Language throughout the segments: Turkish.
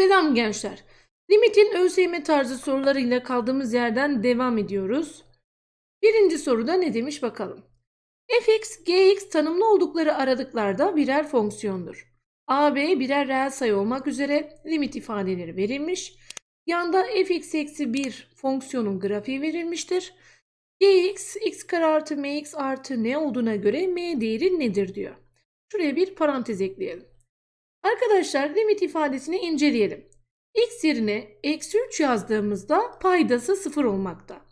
Selam gençler. Limit'in ÖSYM tarzı sorularıyla kaldığımız yerden devam ediyoruz. Birinci soruda ne demiş bakalım. fx, gx tanımlı oldukları aralıklarda birer fonksiyondur. a, b birer reel sayı olmak üzere limit ifadeleri verilmiş. Yanda fx eksi 1 fonksiyonun grafiği verilmiştir. gx, x kare artı mx artı ne olduğuna göre m değeri nedir diyor. Şuraya bir parantez ekleyelim. Arkadaşlar limit ifadesini inceleyelim. x yerine eksi 3 yazdığımızda paydası 0 olmakta.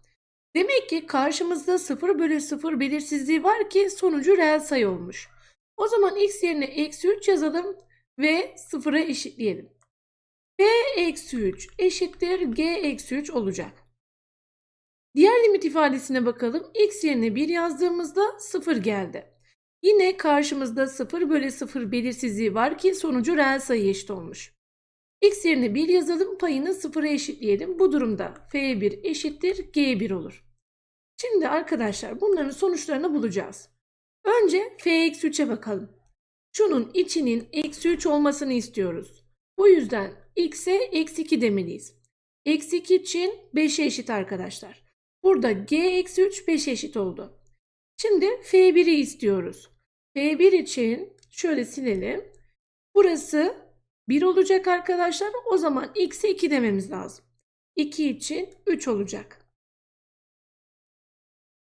Demek ki karşımızda 0 bölü 0 belirsizliği var ki sonucu reel sayı olmuş. O zaman x yerine eksi 3 yazalım ve 0'a eşitleyelim. b eksi 3 eşittir g eksi 3 olacak. Diğer limit ifadesine bakalım. x yerine 1 yazdığımızda 0 geldi. Yine karşımızda 0 bölü 0 belirsizliği var ki sonucu reel sayı eşit olmuş. x yerine 1 yazalım payını 0'a eşitleyelim. Bu durumda f1 eşittir g1 olur. Şimdi arkadaşlar bunların sonuçlarını bulacağız. Önce f-3'e bakalım. Şunun içinin eksi 3 olmasını istiyoruz. Bu yüzden x'e eksi 2 demeliyiz. Eksi 2 için 5'e eşit arkadaşlar. Burada g eksi 3 5'e eşit oldu. Şimdi F1'i istiyoruz. F1 için şöyle silelim. Burası 1 olacak arkadaşlar. O zaman x'e 2 dememiz lazım. 2 için 3 olacak.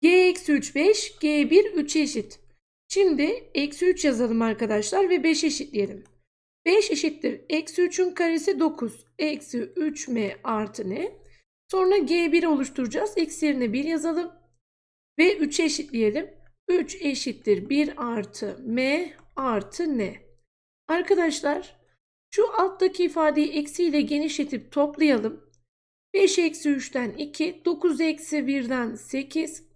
G eksi 3 5, G1 3 eşit. Şimdi eksi 3 yazalım arkadaşlar ve 5 eşitleyelim. 5 eşittir. Eksi 3'ün karesi 9. Eksi 3m artı ne? Sonra G1 oluşturacağız. Eksi yerine 1 yazalım. Ve 3'e eşitleyelim. 3 eşittir 1 artı m artı n. Arkadaşlar şu alttaki ifadeyi eksiyle genişletip toplayalım. 5 eksi 3'ten 2, 9 eksi 1'den 8,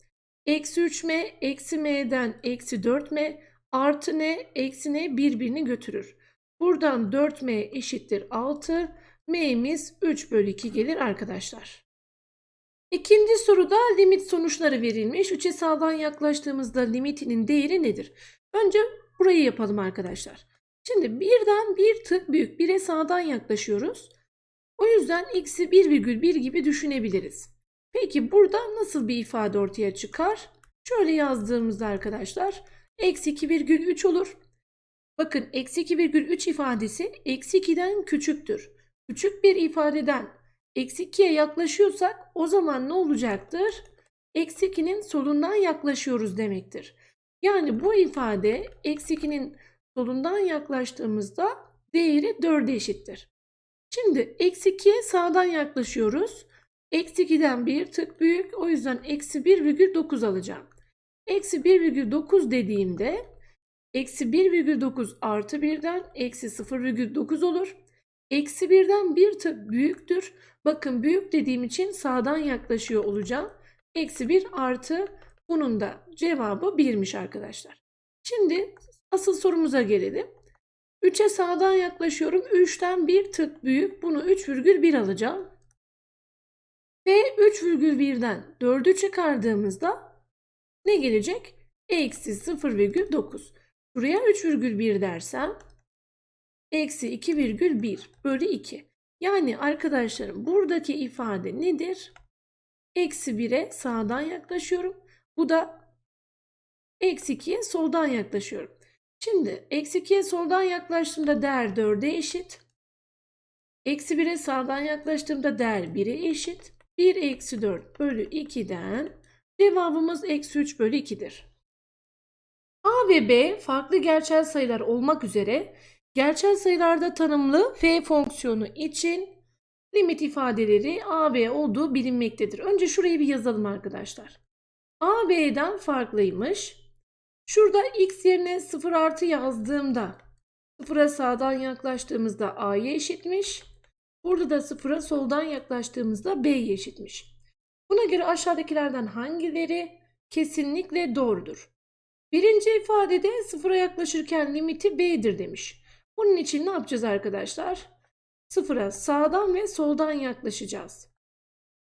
eksi 3m, eksi m'den eksi 4m, artı n, eksi n birbirini götürür. Buradan 4m eşittir 6, m'miz 3 bölü 2 gelir arkadaşlar. İkinci soruda limit sonuçları verilmiş. 3'e sağdan yaklaştığımızda limitinin değeri nedir? Önce burayı yapalım arkadaşlar. Şimdi birden bir tık büyük. 1'e sağdan yaklaşıyoruz. O yüzden x'i 1,1 gibi düşünebiliriz. Peki burada nasıl bir ifade ortaya çıkar? Şöyle yazdığımızda arkadaşlar eksi 2,3 olur. Bakın eksi 2,3 ifadesi eksi 2'den küçüktür. Küçük bir ifadeden eksi 2'ye yaklaşıyorsak o zaman ne olacaktır? Eksi 2'nin solundan yaklaşıyoruz demektir. Yani bu ifade eksi 2'nin solundan yaklaştığımızda değeri 4'e eşittir. Şimdi eksi 2'ye sağdan yaklaşıyoruz. Eksi 2'den bir tık büyük. O yüzden eksi 1,9 alacağım. Eksi 1,9 dediğimde eksi 1,9 artı 1'den eksi 0,9 olur. Eksi 1'den bir büyüktür. Bakın büyük dediğim için sağdan yaklaşıyor olacağım. Eksi 1 artı bunun da cevabı 1'miş arkadaşlar. Şimdi asıl sorumuza gelelim. 3'e sağdan yaklaşıyorum. 3'ten bir tık büyük. Bunu 3,1 alacağım. Ve 3,1'den 4'ü çıkardığımızda ne gelecek? Eksi 0,9. Buraya 3,1 dersem eksi 2,1 bölü 2. Yani arkadaşlarım buradaki ifade nedir? Eksi 1'e sağdan yaklaşıyorum. Bu da eksi 2'ye soldan yaklaşıyorum. Şimdi eksi 2'ye soldan yaklaştığımda değer 4'e eşit. Eksi 1'e sağdan yaklaştığımda değer 1'e eşit. 1 eksi 4 bölü 2'den cevabımız eksi 3 bölü 2'dir. A ve B farklı gerçel sayılar olmak üzere gerçel sayılarda tanımlı f fonksiyonu için limit ifadeleri a, b olduğu bilinmektedir. Önce şurayı bir yazalım arkadaşlar. a, b'den farklıymış. Şurada x yerine 0 artı yazdığımda 0'a sağdan yaklaştığımızda a'ya eşitmiş. Burada da 0'a soldan yaklaştığımızda b'ye eşitmiş. Buna göre aşağıdakilerden hangileri kesinlikle doğrudur? Birinci ifadede 0'a yaklaşırken limiti b'dir demiş. Bunun için ne yapacağız arkadaşlar? Sıfıra sağdan ve soldan yaklaşacağız.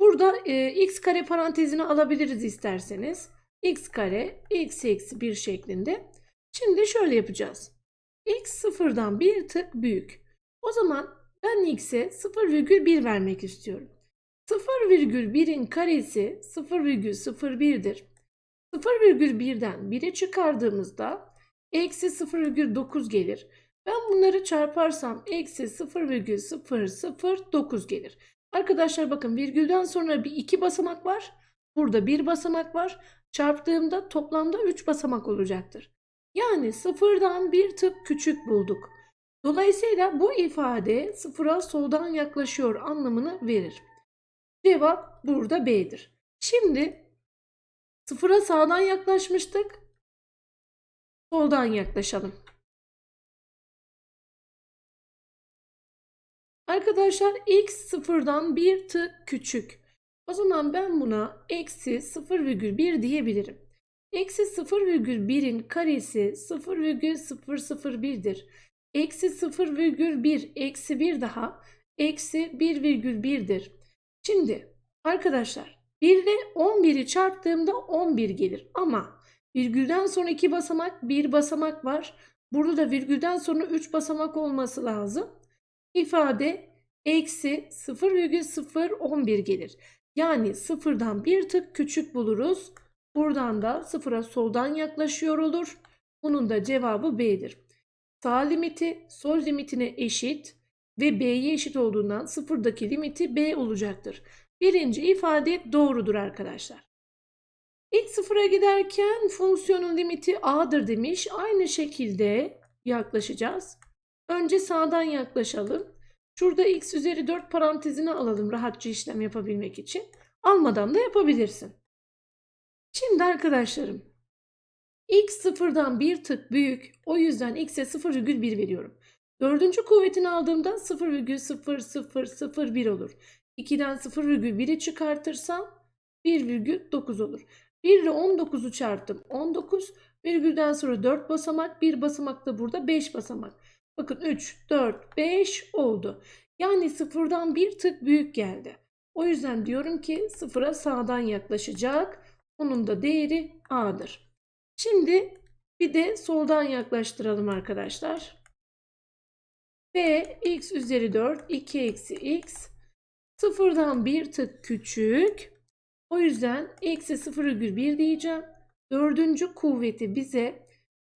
Burada e, x kare parantezini alabiliriz isterseniz. x kare x eksi 1 şeklinde. Şimdi şöyle yapacağız. x sıfırdan bir tık büyük. O zaman Ben x'e 0,1 vermek istiyorum. 0,1'in karesi 0,01'dir. 0,1'den 1'e çıkardığımızda eksi 0,9 gelir. Ben bunları çarparsam eksi 0,009 gelir. Arkadaşlar bakın virgülden sonra bir iki basamak var. Burada bir basamak var. Çarptığımda toplamda 3 basamak olacaktır. Yani sıfırdan bir tık küçük bulduk. Dolayısıyla bu ifade sıfıra soldan yaklaşıyor anlamını verir. Cevap burada B'dir. Şimdi sıfıra sağdan yaklaşmıştık. Soldan yaklaşalım. Arkadaşlar x sıfırdan bir tık küçük. O zaman ben buna eksi 0,1 diyebilirim. Eksi 0,1'in karesi 0,001'dir. Eksi 0,1 eksi 1 daha eksi 1,1'dir. Şimdi arkadaşlar 1 ile 11'i çarptığımda 11 gelir. Ama virgülden sonra 2 basamak 1 basamak var. Burada da virgülden sonra 3 basamak olması lazım. İfade eksi 0,011 gelir. Yani sıfırdan bir tık küçük buluruz. Buradan da sıfıra soldan yaklaşıyor olur. Bunun da cevabı B'dir. Sağ limiti sol limitine eşit ve B'ye eşit olduğundan sıfırdaki limiti B olacaktır. Birinci ifade doğrudur arkadaşlar. İlk sıfıra giderken fonksiyonun limiti A'dır demiş. Aynı şekilde yaklaşacağız. Önce sağdan yaklaşalım. Şurada x üzeri 4 parantezini alalım rahatça işlem yapabilmek için. Almadan da yapabilirsin. Şimdi arkadaşlarım x sıfırdan bir tık büyük o yüzden x'e 0,1 veriyorum. Dördüncü kuvvetini aldığımda 0,0001 olur. 2'den 0,1'i çıkartırsam 1,9 olur. 1 ile 19'u çarptım. 19 virgülden sonra 4 basamak. 1 basamak da burada 5 basamak. Bakın 3, 4, 5 oldu. Yani sıfırdan bir tık büyük geldi. O yüzden diyorum ki sıfıra sağdan yaklaşacak. Onun da değeri A'dır. Şimdi bir de soldan yaklaştıralım arkadaşlar. P x üzeri 4 2 eksi x sıfırdan bir tık küçük. O yüzden eksi 0,1 diyeceğim. Dördüncü kuvveti bize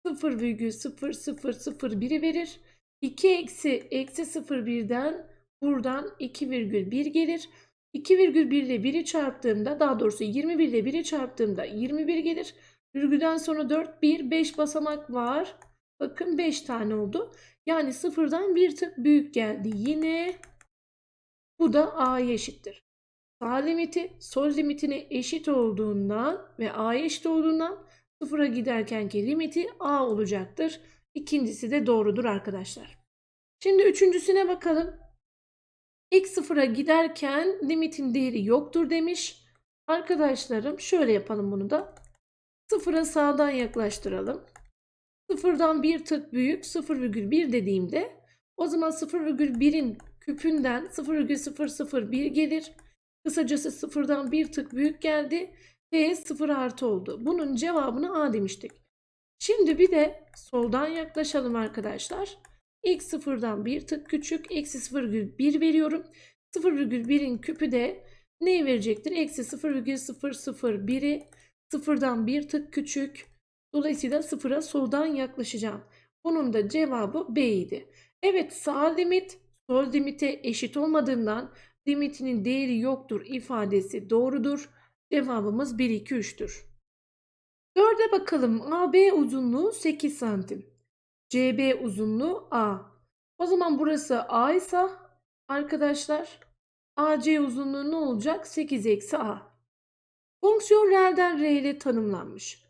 0,0001'i verir. 2 eksi eksi 0,1'den buradan 2,1 gelir. 2,1 ile 1'i çarptığımda daha doğrusu 21 ile 1'i çarptığımda 21 gelir. Virgülden sonra 4, 1, 5 basamak var. Bakın 5 tane oldu. Yani sıfırdan bir tık büyük geldi. Yine bu da A'ya eşittir. Sağ limiti sol limitine eşit olduğundan ve A'ya eşit olduğundan sıfıra giderkenki limiti A olacaktır. İkincisi de doğrudur arkadaşlar. Şimdi üçüncüsüne bakalım. X sıfıra giderken limitin değeri yoktur demiş. Arkadaşlarım şöyle yapalım bunu da. Sıfıra sağdan yaklaştıralım. Sıfırdan bir tık büyük 0,1 dediğimde o zaman 0,1'in küpünden 0,001 gelir. Kısacası sıfırdan bir tık büyük geldi ve 0 artı oldu. Bunun cevabını A demiştik. Şimdi bir de soldan yaklaşalım arkadaşlar. X sıfırdan bir tık küçük. Eksi 0,1 veriyorum. 0,1'in küpü de ne verecektir? Eksi 0,001'i sıfırdan bir tık küçük. Dolayısıyla sıfıra soldan yaklaşacağım. Bunun da cevabı B idi. Evet sağ limit sol limite eşit olmadığından limitinin değeri yoktur ifadesi doğrudur. Cevabımız 1, 2, 3'tür. Dörde bakalım. AB uzunluğu 8 santim. CB uzunluğu A. O zaman burası A ise arkadaşlar AC uzunluğu ne olacak? 8 eksi A. Fonksiyon reelden R ile tanımlanmış.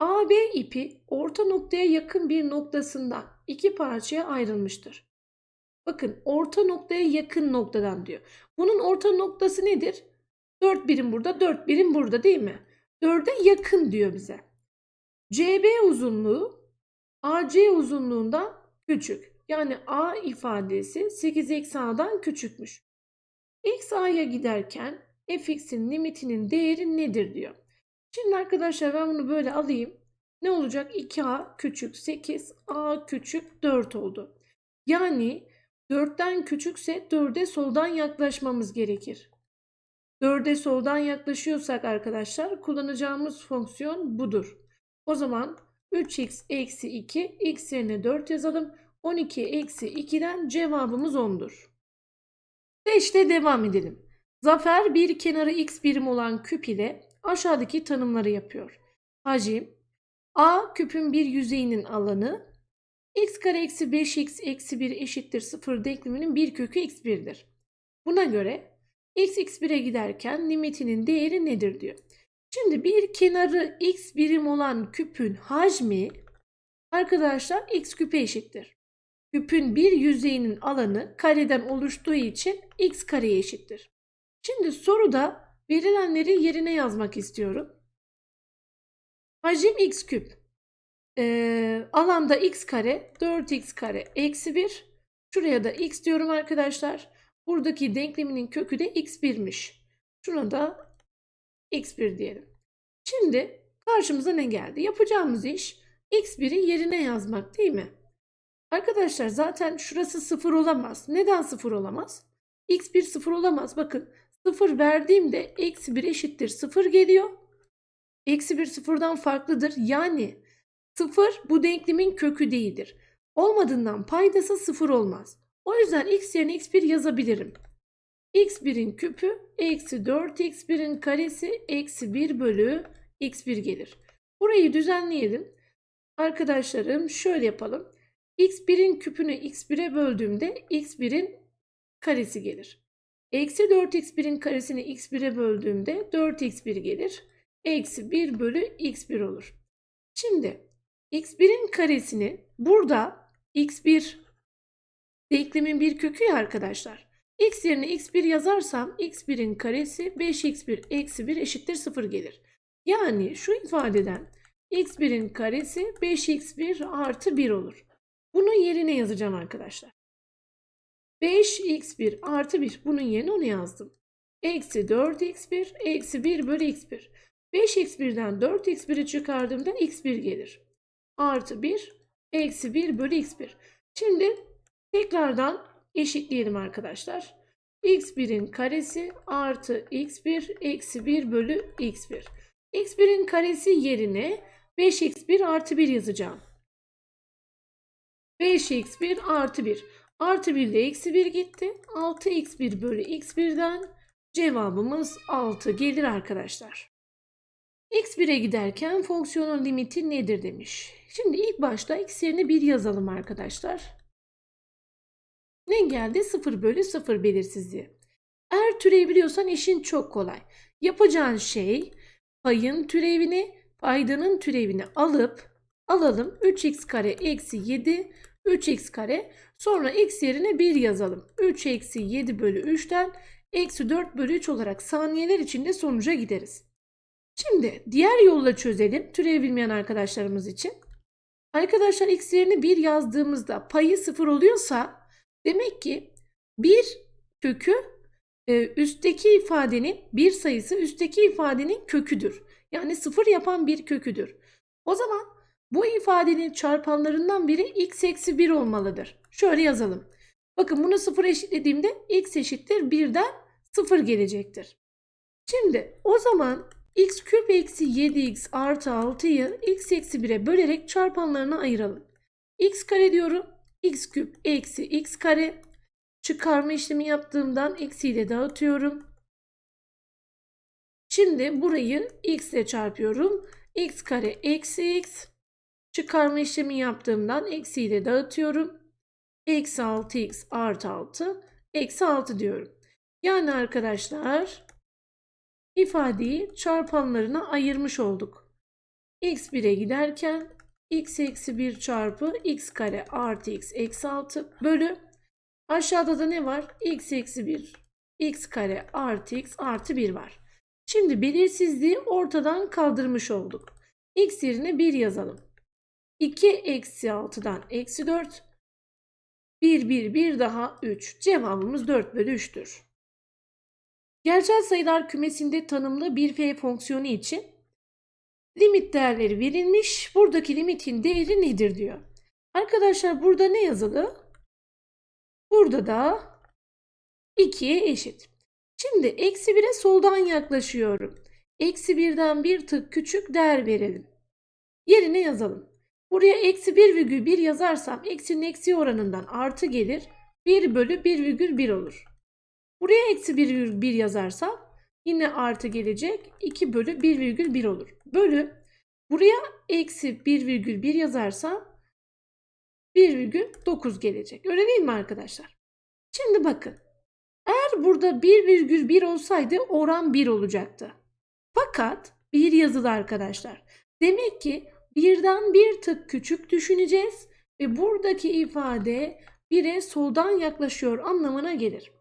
AB ipi orta noktaya yakın bir noktasından iki parçaya ayrılmıştır. Bakın orta noktaya yakın noktadan diyor. Bunun orta noktası nedir? 4 birim burada, 4 birim burada değil mi? 4'e yakın diyor bize. CB uzunluğu AC uzunluğundan küçük. Yani A ifadesi 8 eksi A'dan küçükmüş. X A'ya giderken fx'in limitinin değeri nedir diyor. Şimdi arkadaşlar ben bunu böyle alayım. Ne olacak? 2A küçük 8, A küçük 4 oldu. Yani 4'ten küçükse 4'e soldan yaklaşmamız gerekir. 4'e soldan yaklaşıyorsak arkadaşlar kullanacağımız fonksiyon budur. O zaman 3x eksi 2 x yerine 4 yazalım. 12 eksi 2'den cevabımız 10'dur. 5 ile devam edelim. Zafer bir kenarı x birim olan küp ile aşağıdaki tanımları yapıyor. Hacim A küpün bir yüzeyinin alanı x kare eksi 5x eksi 1 eşittir 0 denkleminin bir kökü x1'dir. Buna göre x x1'e giderken limitinin değeri nedir diyor. Şimdi bir kenarı x birim olan küpün hacmi arkadaşlar x küpe eşittir. Küpün bir yüzeyinin alanı kareden oluştuğu için x kareye eşittir. Şimdi soruda verilenleri yerine yazmak istiyorum. Hacim x küp. Ee, alanda x kare 4x kare eksi 1. Şuraya da x diyorum arkadaşlar. Buradaki denkleminin kökü de x1'miş. Şuna da x1 diyelim. Şimdi karşımıza ne geldi? Yapacağımız iş x1'i yerine yazmak değil mi? Arkadaşlar zaten şurası 0 olamaz. Neden 0 olamaz? x1 0 olamaz. Bakın 0 verdiğimde eksi 1 eşittir 0 geliyor. Eksi 1 sıfırdan farklıdır. Yani 0 bu denklemin kökü değildir. Olmadığından paydası 0 olmaz. O yüzden x yerine x1 yazabilirim. X1'in küpü eksi 4x1'in karesi eksi 1 bölü x1 gelir. Burayı düzenleyelim. Arkadaşlarım şöyle yapalım. x1'in küpünü x1'e böldüğümde x1'in karesi gelir. Eksi 4x1'in karesini x1'e böldüğümde 4x1 gelir. Eksi 1 bölü x1 olur. Şimdi x1'in karesini burada x1 denklemin bir kökü ya arkadaşlar. X yerine x1 yazarsam x1'in karesi 5x1 eksi 1 eşittir 0 gelir. Yani şu ifadeden x1'in karesi 5x1 artı 1 olur. Bunu yerine yazacağım arkadaşlar. 5x1 artı 1 bunun yerine onu yazdım. Eksi 4x1 eksi 1 bölü x1. 5x1'den 4x1'i çıkardığımda x1 gelir. Artı 1 eksi 1 bölü x1. Şimdi tekrardan eşitleyelim arkadaşlar. x1'in karesi artı x1 eksi 1 bölü x1. x1'in karesi yerine 5x1 artı 1 yazacağım. 5x1 artı 1. Artı 1 de eksi 1 gitti. 6x1 bölü x1'den cevabımız 6 gelir arkadaşlar. x1'e giderken fonksiyonun limiti nedir demiş. Şimdi ilk başta x yerine 1 yazalım arkadaşlar. Ne geldi? 0 bölü 0 belirsizliği. Eğer türevi biliyorsan işin çok kolay. Yapacağın şey payın türevini, paydanın türevini alıp alalım 3x kare eksi 7 3x kare sonra x yerine 1 yazalım. 3 eksi 7 bölü 3'ten eksi 4 bölü 3 olarak saniyeler içinde sonuca gideriz. Şimdi diğer yolla çözelim türev bilmeyen arkadaşlarımız için. Arkadaşlar x yerine 1 yazdığımızda payı 0 oluyorsa demek ki 1 kökü e, üstteki ifadenin bir sayısı üstteki ifadenin köküdür. Yani 0 yapan bir köküdür. O zaman bu ifadenin çarpanlarından biri x eksi 1 olmalıdır. Şöyle yazalım. Bakın bunu 0 eşitlediğimde x eşittir 1'den 0 gelecektir. Şimdi o zaman x küp eksi 7x artı 6'yı x eksi 1'e bölerek çarpanlarına ayıralım. x kare diyorum. X küp eksi x kare. Çıkarma işlemi yaptığımdan eksiyle dağıtıyorum. Şimdi burayı x ile çarpıyorum. x kare eksi x. Çıkarma işlemi yaptığımdan eksiyle dağıtıyorum. Eksi 6x artı 6. Eksi 6 diyorum. Yani arkadaşlar ifadeyi çarpanlarına ayırmış olduk. x 1'e giderken x eksi 1 çarpı x kare artı x eksi 6 bölü aşağıda da ne var? x eksi 1 x kare artı x artı 1 var. Şimdi belirsizliği ortadan kaldırmış olduk. x yerine 1 yazalım. 2 eksi 6'dan eksi 4. 1 1 1 daha 3. Cevabımız 4 bölü 3'tür. Gerçel sayılar kümesinde tanımlı bir f fonksiyonu için limit değerleri verilmiş. Buradaki limitin değeri nedir diyor. Arkadaşlar burada ne yazılı? Burada da 2'ye eşit. Şimdi eksi 1'e soldan yaklaşıyorum. Eksi 1'den bir tık küçük değer verelim. Yerine yazalım. Buraya eksi 1,1 yazarsam eksinin eksi oranından artı gelir. 1 bölü 1,1 olur. Buraya eksi 1,1 yazarsam yine artı gelecek. 2 bölü 1,1 olur. Bölü buraya eksi 1,1 yazarsam 1,9 gelecek. Öyle değil mi arkadaşlar? Şimdi bakın. Eğer burada 1,1 olsaydı oran 1 olacaktı. Fakat 1 yazılı arkadaşlar. Demek ki birden bir tık küçük düşüneceğiz ve buradaki ifade 1'e soldan yaklaşıyor anlamına gelir.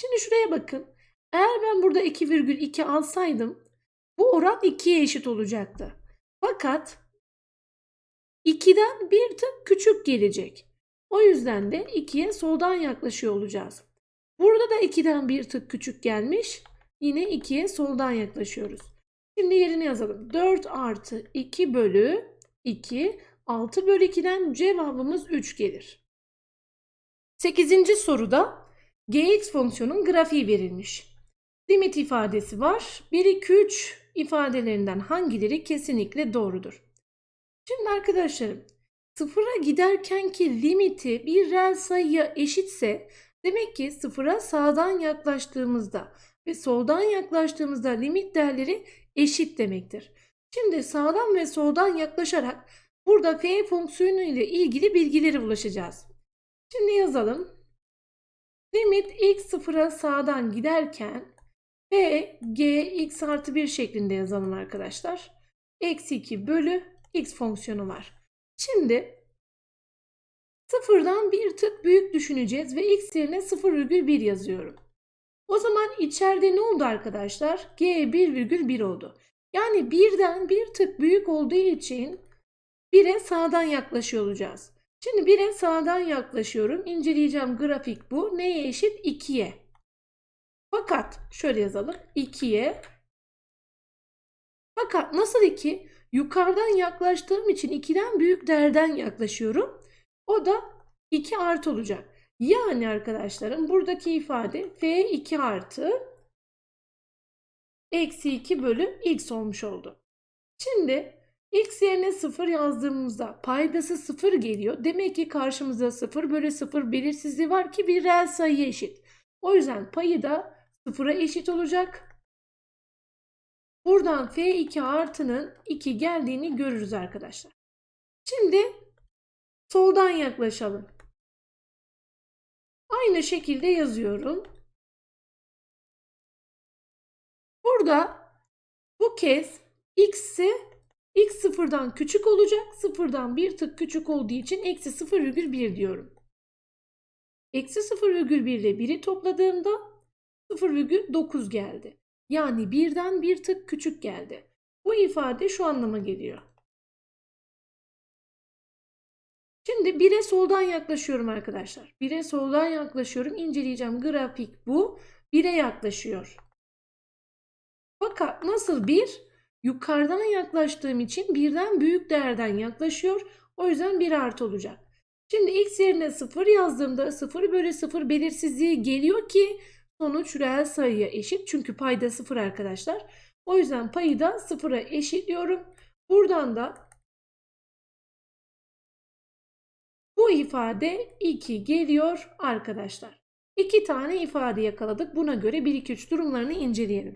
Şimdi şuraya bakın. Eğer ben burada 2,2 alsaydım bu oran 2'ye eşit olacaktı. Fakat 2'den bir tık küçük gelecek. O yüzden de 2'ye soldan yaklaşıyor olacağız. Burada da 2'den bir tık küçük gelmiş. Yine 2'ye soldan yaklaşıyoruz. Şimdi yerine yazalım. 4 artı 2 bölü 2. 6 bölü 2'den cevabımız 3 gelir. 8. soruda gx fonksiyonun grafiği verilmiş. Limit ifadesi var. 1, 2, 3 ifadelerinden hangileri kesinlikle doğrudur? Şimdi arkadaşlarım sıfıra giderkenki limiti bir reel sayıya eşitse demek ki sıfıra sağdan yaklaştığımızda ve soldan yaklaştığımızda limit değerleri eşit demektir. Şimdi sağdan ve soldan yaklaşarak burada f fonksiyonu ile ilgili bilgilere ulaşacağız. Şimdi yazalım. Limit x sıfıra sağdan giderken f g x artı 1 şeklinde yazalım arkadaşlar. Eksi 2 bölü x fonksiyonu var. Şimdi sıfırdan bir tık büyük düşüneceğiz ve x yerine 0,1 yazıyorum. O zaman içeride ne oldu arkadaşlar? G 1,1 oldu. Yani birden bir tık büyük olduğu için 1'e sağdan yaklaşıyor olacağız. Şimdi 1'e sağdan yaklaşıyorum. İnceleyeceğim grafik bu. Neye eşit? 2'ye. Fakat şöyle yazalım. 2'ye. Fakat nasıl 2? Yukarıdan yaklaştığım için 2'den büyük değerden yaklaşıyorum. O da 2 artı olacak. Yani arkadaşlarım buradaki ifade f2 artı eksi 2 bölü x olmuş oldu. Şimdi x yerine 0 yazdığımızda paydası 0 geliyor. Demek ki karşımızda 0 bölü 0 belirsizliği var ki bir reel sayı eşit. O yüzden payı da 0'a eşit olacak. Buradan f2 artının 2 geldiğini görürüz arkadaşlar. Şimdi soldan yaklaşalım. Aynı şekilde yazıyorum. Burada bu kez x'i x sıfırdan küçük olacak. Sıfırdan bir tık küçük olduğu için eksi 0,1 diyorum. Eksi 0,1 ile 1'i topladığımda 0,9 geldi. Yani birden bir tık küçük geldi. Bu ifade şu anlama geliyor. Şimdi 1'e soldan yaklaşıyorum arkadaşlar. 1'e soldan yaklaşıyorum. İnceleyeceğim. Grafik bu. 1'e yaklaşıyor. Fakat nasıl 1? Yukarıdan yaklaştığım için birden büyük değerden yaklaşıyor. O yüzden 1 artı olacak. Şimdi x yerine 0 yazdığımda 0 bölü 0 belirsizliği geliyor ki sonuç reel sayıya eşit. Çünkü payda 0 arkadaşlar. O yüzden payı da 0'a eşitliyorum. Buradan da bu ifade 2 geliyor arkadaşlar. 2 tane ifade yakaladık. Buna göre 1, 2, 3 durumlarını inceleyelim.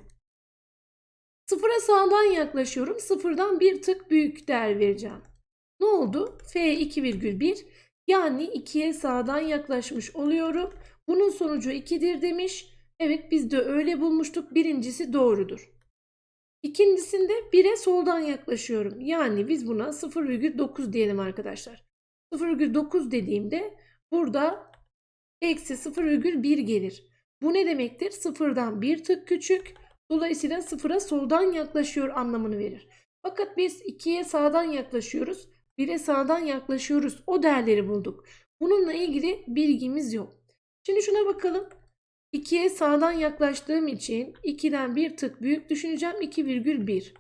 Sıfıra sağdan yaklaşıyorum. Sıfırdan bir tık büyük değer vereceğim. Ne oldu? F 2,1 yani 2'ye sağdan yaklaşmış oluyorum. Bunun sonucu 2'dir demiş. Evet biz de öyle bulmuştuk. Birincisi doğrudur. İkincisinde 1'e soldan yaklaşıyorum. Yani biz buna 0,9 diyelim arkadaşlar. 0,9 dediğimde burada eksi 0,1 gelir. Bu ne demektir? Sıfırdan bir tık küçük. Dolayısıyla sıfıra soldan yaklaşıyor anlamını verir. Fakat biz 2'ye sağdan yaklaşıyoruz. 1'e sağdan yaklaşıyoruz. O değerleri bulduk. Bununla ilgili bilgimiz yok. Şimdi şuna bakalım. 2'ye sağdan yaklaştığım için 2'den bir tık büyük düşüneceğim. 2,1.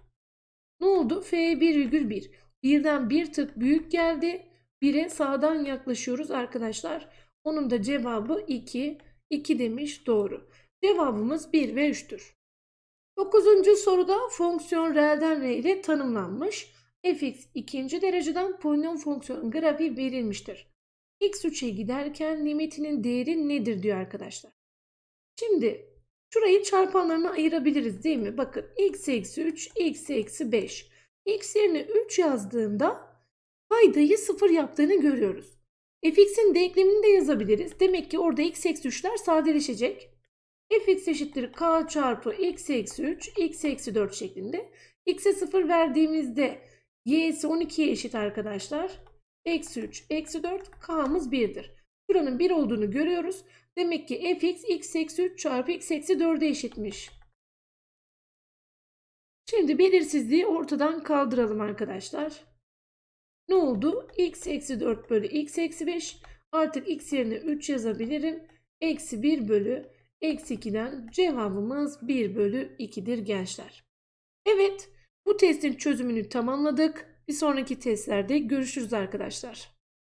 Ne oldu? F 1,1. Birden bir tık büyük geldi. 1'e sağdan yaklaşıyoruz arkadaşlar. Onun da cevabı 2. 2 demiş doğru. Cevabımız 1 ve 3'tür. Dokuzuncu soruda fonksiyon reelden re ile tanımlanmış. fx ikinci dereceden polinom fonksiyonun grafiği verilmiştir. x3'e giderken limitinin değeri nedir diyor arkadaşlar. Şimdi şurayı çarpanlarına ayırabiliriz değil mi? Bakın x eksi 3, x eksi 5. x yerine 3 yazdığımda paydayı 0 yaptığını görüyoruz. fx'in denklemini de yazabiliriz. Demek ki orada x eksi 3'ler sadeleşecek fx eşittir k çarpı x eksi 3 x eksi 4 şeklinde. x'e 0 verdiğimizde y'si 12'ye eşit arkadaşlar. Eksi 3 eksi 4 k'mız 1'dir. Buranın 1 olduğunu görüyoruz. Demek ki fx x eksi 3 çarpı x eksi 4'e eşitmiş. Şimdi belirsizliği ortadan kaldıralım arkadaşlar. Ne oldu? x eksi 4 bölü x eksi 5 artık x yerine 3 yazabilirim. Eksi 1 bölü Eksi 2'den cevabımız 1 bölü 2'dir gençler. Evet bu testin çözümünü tamamladık. Bir sonraki testlerde görüşürüz arkadaşlar.